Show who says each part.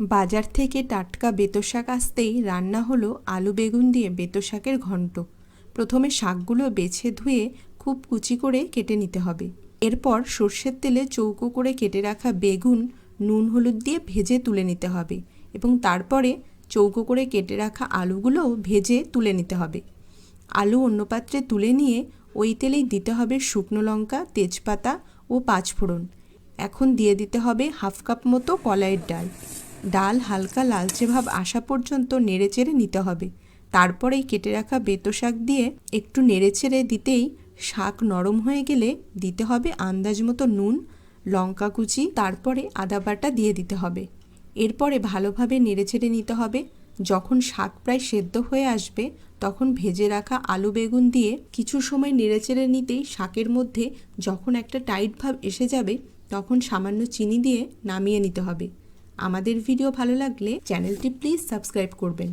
Speaker 1: বাজার থেকে টাটকা বেতো শাক আসতেই রান্না হলো আলু বেগুন দিয়ে বেতো শাকের ঘন্ট। প্রথমে শাকগুলো বেছে ধুয়ে খুব কুচি করে কেটে নিতে হবে। এরপর সর্ষের তেলে চৌকো করে কেটে রাখা বেগুন, নুন হলুদ দিয়ে ভেজে তুলে নিতে হবে এবং তারপরে চৌকো করে কেটে রাখা আলুগুলোও ভেজে তুলে নিতে হবে। আলু অন্য পাত্রে তুলে নিয়ে ওই তেলেই দিতে হবে শুকনো লঙ্কা, তেজপাতা ও পাঁচফোড়ন। এখন দিয়ে দিতে হবে হাফ কাপ মতো কলাইয়ের ডাল। ডাল হালকা লালচে ভাব আসা পর্যন্ত নেড়েচেড়ে নিতে হবে। তারপরেই কেটে রাখা বেতো শাক দিয়ে একটু নেড়েচেড়ে দিতেই শাক নরম হয়ে গেলে দিতে হবে আন্দাজ মতো নুন, লঙ্কা কুচি, তারপরে আদা বাটা দিয়ে দিতে হবে। এরপরে ভালোভাবে নেড়েচেড়ে নিতে হবে। যখন শাক প্রায় সেদ্ধ হয়ে আসবে, তখন ভেজে রাখা আলু বেগুন দিয়ে কিছু সময় নেড়েচেড়ে নিতেই শাকের মধ্যে যখন একটা টাইট ভাব এসে যাবে, তখন সামান্য চিনি দিয়ে নামিয়ে নিতে হবে। আমাদের ভিডিও ভালো লাগলে চ্যানেলটি প্লিজ সাবস্ক্রাইব করবেন।